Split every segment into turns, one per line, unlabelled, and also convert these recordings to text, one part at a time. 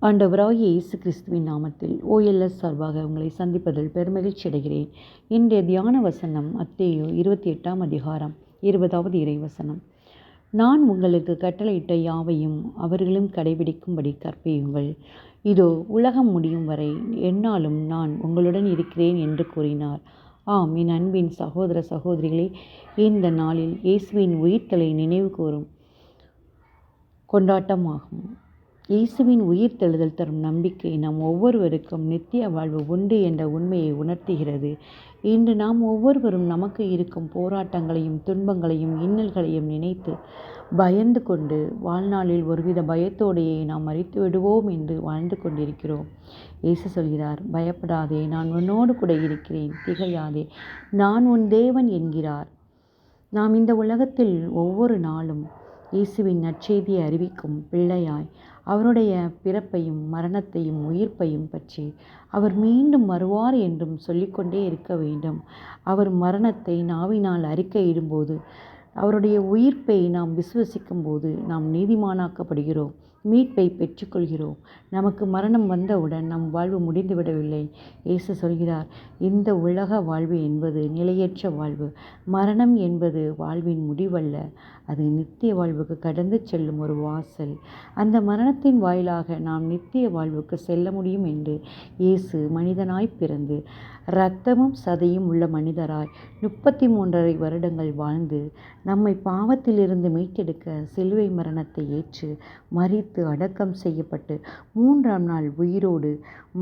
ஆண்டவராகிய இயேசு கிறிஸ்துவின் நாமத்தில் ஓஎல்எஸ் சார்பாக உங்களை சந்திப்பதில் பெருமகிழ்ச்சி அடைகிறேன். இன்றைய தியான வசனம் அத்தேயோ இருபத்தி எட்டாம் அதிகாரம் இருபதாவது இறைவசனம் நான் உங்களுக்கு கட்டளையிட்ட யாவையும் அவர்களும் கடைபிடிக்கும்படி கற்பியுங்கள். இதோ உலகம் முடியும் வரை எந்நாளும் நான் உங்களுடன் இருக்கிறேன் என்று கூறினார். ஆம் என் அன்பின் சகோதர சகோதரிகளே இந்த நாளில் இயேசுவின் உயிர்த்தலை நினைவு கூறும் கொண்டாட்டமாகும். இயேசுவின் உயிர் தெழுதல் தரும் நம்பிக்கை நம் ஒவ்வொருவருக்கும் நித்திய வாழ்வு உண்டு என்ற உண்மையை உணர்த்துகிறது. இன்று நாம் ஒவ்வொருவரும் நமக்கு இருக்கும் போராட்டங்களையும் துன்பங்களையும் இன்னல்களையும் நினைத்து பயந்து கொண்டு வாழ்நாளில் ஒருவித பயத்தோடையே நாம் மறித்து விடுவோம் என்று வாழ்ந்து கொண்டிருக்கிறோம். இயேசு சொல்கிறார் பயப்படாதே நான் உன்னோடு கூட இருக்கிறேன். திகையாதே நான் உன் தேவன் என்கிறார். நாம் இந்த உலகத்தில் ஒவ்வொரு நாளும் இயேசுவின் நற்செய்தியை அறிவிக்கும் பிள்ளையாய் அவருடைய பிறப்பையும் மரணத்தையும் உயிர்ப்பையும் பற்றி அவர் மீண்டும் வருவார் என்றும் சொல்லிக்கொண்டே இருக்க வேண்டும். அவர் மரணத்தை நாவினால் அறிக்கையிடும்போது அவருடைய உயிர்ப்பை நாம் விசுவசிக்கும் போது நாம் நீதிமானாக்கப்படுகிறோம். மீட்பை பெற்றுக்கொள்கிறோம். நமக்கு மரணம் வந்தவுடன் நம் வாழ்வு முடிந்துவிடவில்லை. இயேசு சொல்கிறார் இந்த உலக வாழ்வு என்பது நிலையற்ற வாழ்வு. மரணம் என்பது வாழ்வின் முடிவல்ல. அது நித்திய வாழ்வுக்கு கடந்து செல்லும் ஒரு வாசல். அந்த மரணத்தின் வாயிலாக நாம் நித்திய வாழ்வுக்கு செல்ல முடியும் என்று இயேசு மனிதனாய் பிறந்து இரத்தமும் சதையும் உள்ள மனிதராய் முப்பத்தி மூன்றரை வருடங்கள் வாழ்ந்து நம்மை பாவத்திலிருந்து மீட்டெடுக்க சிலுவை மரணத்தை ஏற்று மறித்து அடக்கம் செய்யப்பட்டு மூன்றாம் நாள் உயிரோடு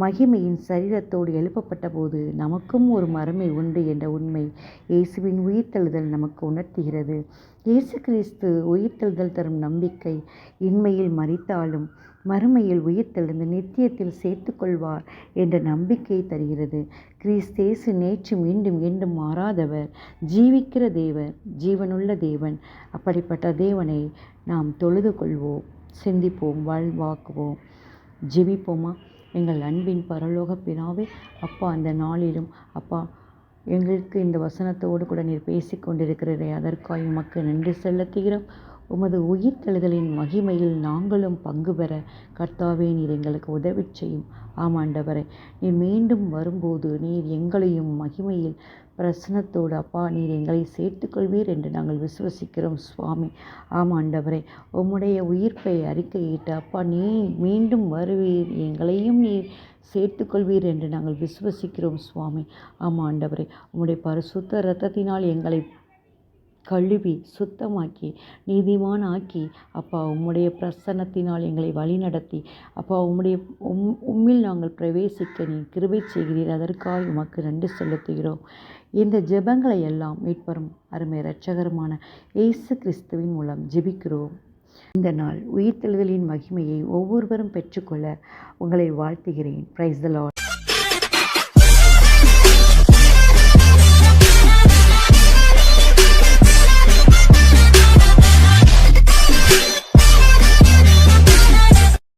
மகிமையின் சரீரத்தோடு எழுப்பப்பட்ட போது நமக்கும் ஒரு மறுமை உண்டு என்ற உண்மை இயேசுவின் உயிர்த்தெழுதல் நமக்கு உணர்த்துகிறது. இயேசு கிறிஸ்து உயிர்த்தெழுதல் தரும் நம்பிக்கை இன்மையில் மறித்தாலும் மறுமையில் உயிர்த்தெழுந்து நித்தியத்தில் சேர்த்து கொள்வார் என்ற நம்பிக்கை தருகிறது. கிறிஸ்தேசு நேற்று மீண்டும் மீண்டும் மாறாதவர் ஜீவிக்கிற தேவர் ஜீவனுள்ள தேவன். அப்படிப்பட்ட தேவனை நாம் தொழுது கொள்வோம் சிந்திப்போம் வாழ்வாக்குவோம். ஜெபிப்போமா? எங்கள் அன்பின் பரலோக பினாவே அப்பா அந்த நாளிலும் அப்பா எங்களுக்கு இந்த வசனத்தோடு கூட நீர் பேசி கொண்டிருக்கிறதே அதற்காய் உமக்கு நன்றி செலுத்துகிறோம். உமது உயிர்த்தெழுதலின் மகிமையில் நாங்களும் பங்கு பெற கர்த்தாவே நீர் எங்களுக்கு உதவி செய்யும். ஆமாண்டவரே நீர் மீண்டும் வரும்போது நீர் எங்களையும் மகிமையில் பிரசனத்தோடு அப்பா நீர் எங்களை சேர்த்துக்கொள்வீர் என்று நாங்கள் விசுவசிக்கிறோம் சுவாமி. ஆமாண்டவரே உம்முடைய உயிர்ப்பை அறிக்கையிட்டு அப்பா நீ மீண்டும் வருவீர் எங்களையும் நீர் சேர்த்துக்கொள்வீர் என்று நாங்கள் விசுவசிக்கிறோம் சுவாமி. ஆமாம் உம்முடைய பரிசுத்த இரத்தத்தினால் எங்களை கழுவி சுத்தமாக்கி நீதிமான் ஆக்கி அப்பா உம்முடைய பிரசன்னத்தினால் எங்களை வழிநடத்தி அப்பா உம்முடைய உம் உம்மில் நாங்கள் பிரவேசிக்க நீ கிருபை செய்கிறீர். அதற்காக உமக்கு நன்றி செலுத்துகிறோம். இந்த ஜெபங்களை எல்லாம் மீட்பரும் அருமை இரட்சகருமான இயேசு கிறிஸ்துவின் மூலம் ஜெபிக்கிறோம். இந்த நாள் உயிர்த்தெழுதலின் மகிமையை ஒவ்வொருவரும் பெற்றுக்கொள்ள உங்களை வாழ்த்துகிறேன். Praise the Lord